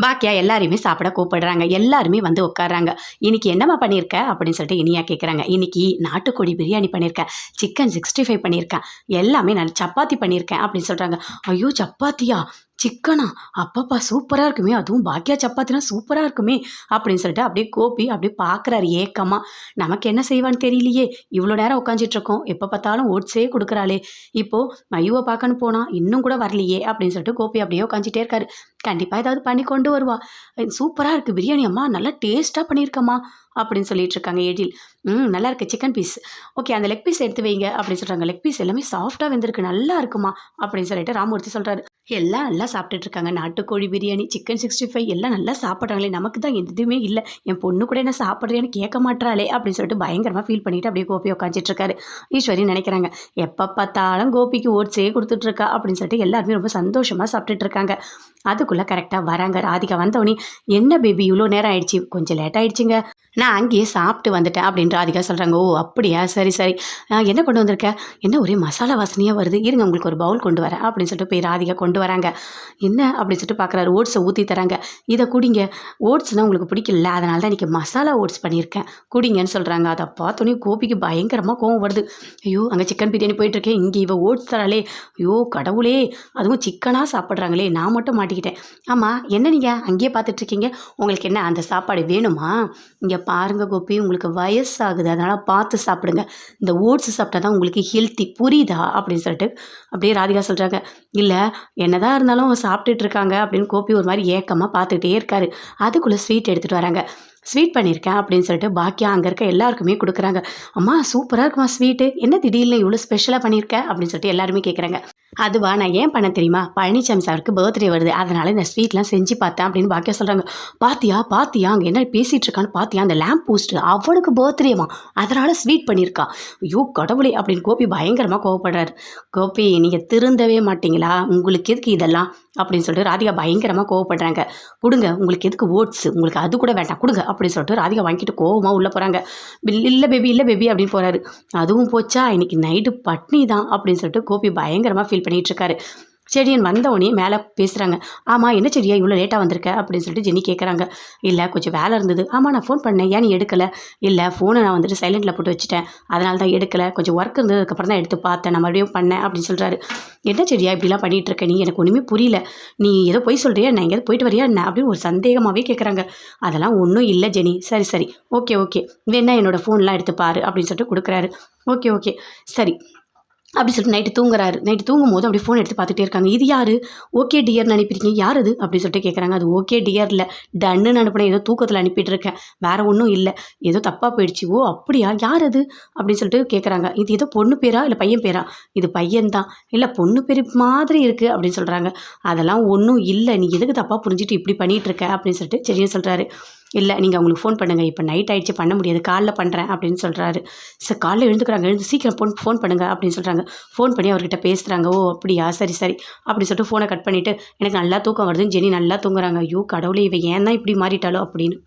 பாக்கியா எல்லாரையுமே சாப்பிட கூப்பிடுறாங்க. எல்லாருமே வந்து உட்காடுறாங்க இன்னைக்கு என்னம்மா பண்ணியிருக்க? அப்படின்னு சொல்லிட்டு இனியா கேட்குறாங்க இன்னைக்கு நாட்டுக்கோழி பிரியாணி பண்ணியிருக்கேன். சிக்கன் சிக்ஸ்டி ஃபைவ் பண்ணியிருக்கேன். எல்லாமே நான் சப்பாத்தி பண்ணியிருக்கேன் அப்படின்னு சொல்கிறாங்க ஐயோ சப்பாத்தியா? சிக்கனா? அப்பப்பா சூப்பராக இருக்குமே. அதுவும் பாக்கியா சப்பாத்தினா சூப்பராக இருக்குமே. அப்படின்னு சொல்லிட்டு அப்படியே கோபி அப்படியே பார்க்குறாரு ஏக்கமாக நமக்கு என்ன செய்வான்னு தெரியலையே. இவ்வளோ நேரம் உட்காந்துட்ருக்கோம் எப்போ பார்த்தாலும் ஓட்ஸே கொடுக்குறாளே. இப்போது மையுவை பார்க்கன்னு போனால் இன்னும் கூட வரலையே அப்படின்னு சொல்லிட்டு கோபி அப்படியே உட்காந்துட்டே இருக்காரு. கண்டிப்பாக ஏதாவது பண்ணி கொண்டு வருவா. சூப்பராக இருக்குது பிரியாணி அம்மா நல்லா டேஸ்ட்டாக பண்ணியிருக்கம்மா. அப்படின்னு சொல்லிட்டு இருக்காங்க எழில். ம் நல்லா இருக்கு சிக்கன் பீஸ் ஓகே அந்த லெக் பீஸ் எடுத்து வைங்க அப்படின்னு சொல்கிறாங்க லெக் பீஸ் எல்லாமே சாஃப்டாக வெந்திருக்கு நல்லா இருக்குமா அப்படின்னு சொல்லிட்டு ராமூர்த்தி சொல்கிறாரு எல்லாம் நல்லா சாப்பிட்டுட்டு இருக்காங்க. நாட்டுக்கோழி பிரியாணி சிக்கன் சிக்ஸ்டி ஃபைவ் எல்லாம் நல்லா சாப்பிட்றாங்களே. நமக்கு தான் எதுவுமே இல்லை. என் பொண்ணு கூட என்ன சாப்பிட்றேன்னு கேட்க மாட்டாளே அப்படின்னு சொல்லிட்டு பயங்கரமாக ஃபீல் பண்ணிட்டு அப்படியே கோபி உட்காந்துட்டு இருக்காரு. ஈஸ்வரி நினைக்கிறாங்க. எப்போ பார்த்தாலும் கோபிக்கு ஓட்ஸே கொடுத்துட்ருக்கா அப்படின்னு சொல்லிட்டு எல்லாருமே ரொம்ப சந்தோஷமாக சாப்பிட்டுட்டு இருக்காங்க. அதுக்குள்ளே கரெக்டாக வராங்க. ராதிகா வந்தவொடனே என்ன பேபி இவ்வளோ நேரம் ஆயிடுச்சு? கொஞ்சம் லேட் ஆயிடுச்சுங்க. நான் அங்கேயே சாப்பிட்டு வந்துட்டேன் அப்படின்னு ராதிகா சொல்கிறாங்க ஓ அப்படியா? சரி சரி. என்ன கொண்டு வந்திருக்க? என்ன ஒரே மசாலா வாசனையாக வருது? இருங்க உங்களுக்கு ஒரு பவுல் கொண்டு வரேன் அப்படின்னு சொல்லிட்டு போய் ராதிகா கொண்டு வராங்க. என்ன அப்படின்னு சொல்லிட்டு பார்க்குறாரு ஓட்ஸை ஊற்றி தராங்க. இதை குடிங்க. ஓட்ஸ்னால் உங்களுக்கு பிடிக்கல. அதனால தான் இன்றைக்கி மசாலா ஓட்ஸ் பண்ணியிருக்கேன். குடிங்கன்னு சொல்கிறாங்க அதை பார்த்தோன்னே கோபிக்கு பயங்கரமாக கோவம் வருது. ஐயோ அங்கே சிக்கன் பிரியாணி போயிட்டுருக்கேன் இங்கே இவ ஓட்ஸ் தராளே. ஐயோ கடவுளே. அதுவும் சிக்கனாக சாப்பிட்றாங்களே. நான் மட்டும் மாட்டிக்கிட்டேன். ஆமாம் என்ன நீங்கள் அங்கேயே பார்த்துட்ருக்கீங்க உங்களுக்கு என்ன அந்த சாப்பாடு வேணுமா? இங்கே பாருங்கள் கோபி உங்களுக்கு வயசாகுது. அதனால் பார்த்து சாப்பிடுங்க. இந்த ஓட்ஸ் சாப்பிட்டா தான் உங்களுக்கு ஹெல்த்தி புரியுதா? அப்படின்னு சொல்லிட்டு அப்படியே ராதிகா சொல்கிறாங்க இல்லை என்னதான் இருந்தாலும் சாப்பிட்டுட்டு இருக்காங்க அப்படின்னு கோபி ஒரு மாதிரி ஏக்கமாக பார்த்துக்கிட்டே இருக்காரு. அதுக்குள்ளே ஸ்வீட் எடுத்துகிட்டு வராங்க. ஸ்வீட் பண்ணியிருக்கேன் அப்படின்னு சொல்லிட்டு பாக்கியா அங்கே இருக்க எல்லாருக்குமே கொடுக்குறாங்க. அம்மா சூப்பராக இருக்குமா ஸ்வீட்டு என்ன திடீர்னு இவ்வளோ ஸ்பெஷலாக பண்ணியிருக்க அப்படின்னு சொல்லிட்டு எல்லாருமே கேட்குறாங்க அதுவா நான் ஏன் பண்ண தெரியுமா? பழனிசாமி சாருக்கு பர்த்டே வருது. அதனால் இந்த ஸ்வீட்லாம் செஞ்சு பார்த்தேன் அப்படின்னு பாக்கியா சொல்கிறாங்க பாத்தியா பாத்தியா அங்கே என்ன பேசிகிட்டு இருக்கான்னு பாத்தியா? அந்த லேம்ப் போஸ்ட்டு அவனுக்கு பர்த்டேமா அதனால் ஸ்வீட் பண்ணியிருக்கா. ஐயோ கடவுளே அப்படின்னு கோபி பயங்கரமாக கோவப்படுறாரு. கோபி நீங்கள் திருந்தவே மாட்டீங்களா? உங்களுக்கு எதுக்கு இதெல்லாம்? அப்படின்னு சொல்லிட்டு ராதிகா பயங்கரமாக கோவப்படுறாங்க. கொடுங்க உங்களுக்கு எதுக்கு ஓட்ஸ்? உங்களுக்கு அது கூட வேண்டாம். கொடுங்க அப்படின்னு சொல்லிட்டு ராதிகா வாங்கிட்டு கோவமாக உள்ளே போகிறாங்க இல்லை பேபி இல்லை பேபி அப்படின்னு போகிறாரு அதுவும் போச்சா? இன்னைக்கு நைட்டு பட்னி தான் அப்படின்னு சொல்லிட்டு கோபி பயங்கரமாக ஃபீல் பண்ணிகிட்ருக்காரு செடியன் வந்தவொடனே மேலே பேசுகிறாங்க ஆமாம் என்ன செடியா இவ்வளோ லேட்டாக வந்திருக்க? அப்படின்னு சொல்லிட்டு ஜெனி கேட்குறாங்க இல்லை கொஞ்சம் வேலை இருந்தது. ஆமாம் நான் ஃபோன் பண்ணேன். ஏன் நீ எடுக்கலை? இல்லை ஃபோனை நான் வந்துட்டு சைலண்ட்டில் போட்டு வச்சுட்டேன். அதனால தான் எடுக்கலை. கொஞ்சம் ஒர்க் இருந்தது அதுக்கப்புறம் தான் எடுத்து பார்த்தேன். நான் மறுபடியும் பண்ணேன் அப்படின்னு சொல்கிறாரு என்ன செடியா இப்படிலாம் பண்ணிகிட்டு இருக்க நீ? எனக்கு ஒன்றுமே புரியல. நீ ஏதோ போய் சொல்கிறியா நான் எங்கேயாவது போயிட்டு வரியா என்ன? அப்படின்னு ஒரு சந்தேகமாகவே கேட்குறாங்க அதெல்லாம் ஒன்றும் இல்லை ஜெனி சரி சரி. Okay okay. வேணா என்னோடய ஃபோன்லாம் எடுத்து பாரு அப்படின்னு சொல்லிட்டு கொடுக்குறாரு. Okay okay. சரி. அப்படி சொல்லிட்டு நைட்டு தூங்குறாரு. நைட்டு தூங்கும் போது அப்படி ஃபோன் எடுத்து பார்த்துட்டே இருக்காங்க. இது யார்? ஓகே டியர்னு அனுப்பியிருக்கீங்க. யார் அது? அப்படின்னு சொல்லிட்டு கேட்குறாங்க அது ஓகே டியரில் டன்னுன்னு அனுப்பினேன். ஏதோ தூக்கத்தில் அனுப்பிட்டு இருக்கேன். வேறு ஒன்றும் இல்லை. ஏதோ தப்பாக போயிடுச்சு. ஓ அப்படியா? யார் அது? அப்படின்னு சொல்லிட்டு கேட்குறாங்க இது ஏதோ பொண்ணு பேரா? இல்லை பையன் பேரா? இது பையன்தான் இல்லை பொண்ணு பேர் மாதிரி இருக்குது அப்படின்னு சொல்கிறாங்க அதெல்லாம் ஒன்றும் இல்லை. நீ எதுக்கு தப்பாக புரிஞ்சுட்டு இப்படி பண்ணிகிட்டு இருக்க? அப்படின்னு சொல்லிட்டு சரின்னு சொல்கிறாரு இல்லை நீங்கள் அவங்களுக்கு ஃபோன் பண்ணுங்கள் இப்போ நைட் ஆகிடுச்சு பண்ண முடியாது. காலைல பண்ணுறேன் அப்படின்னு சொல்கிறாரு சார் காலைல எழுந்துக்கிறாங்க. எழுந்து சீக்கிரம் ஃபோன் ஃபோன் பண்ணுங்கள் அப்படின்னு சொல்கிறாங்க ஃபோன் பண்ணி அவர்கிட்ட பேசுகிறாங்க ஓ அப்படியா? சரி சரி. அப்படி சொல்லிட்டு ஃபோனை கட் பண்ணிவிட்டு எனக்கு நல்லா தூக்கம் வருதுன்னு ஜெனி நல்லா தூங்குறாங்க. ஐயோ கடவுளே இவன் ஏன் தான் இப்படி மாறிட்டாலோ அப்படின்னு.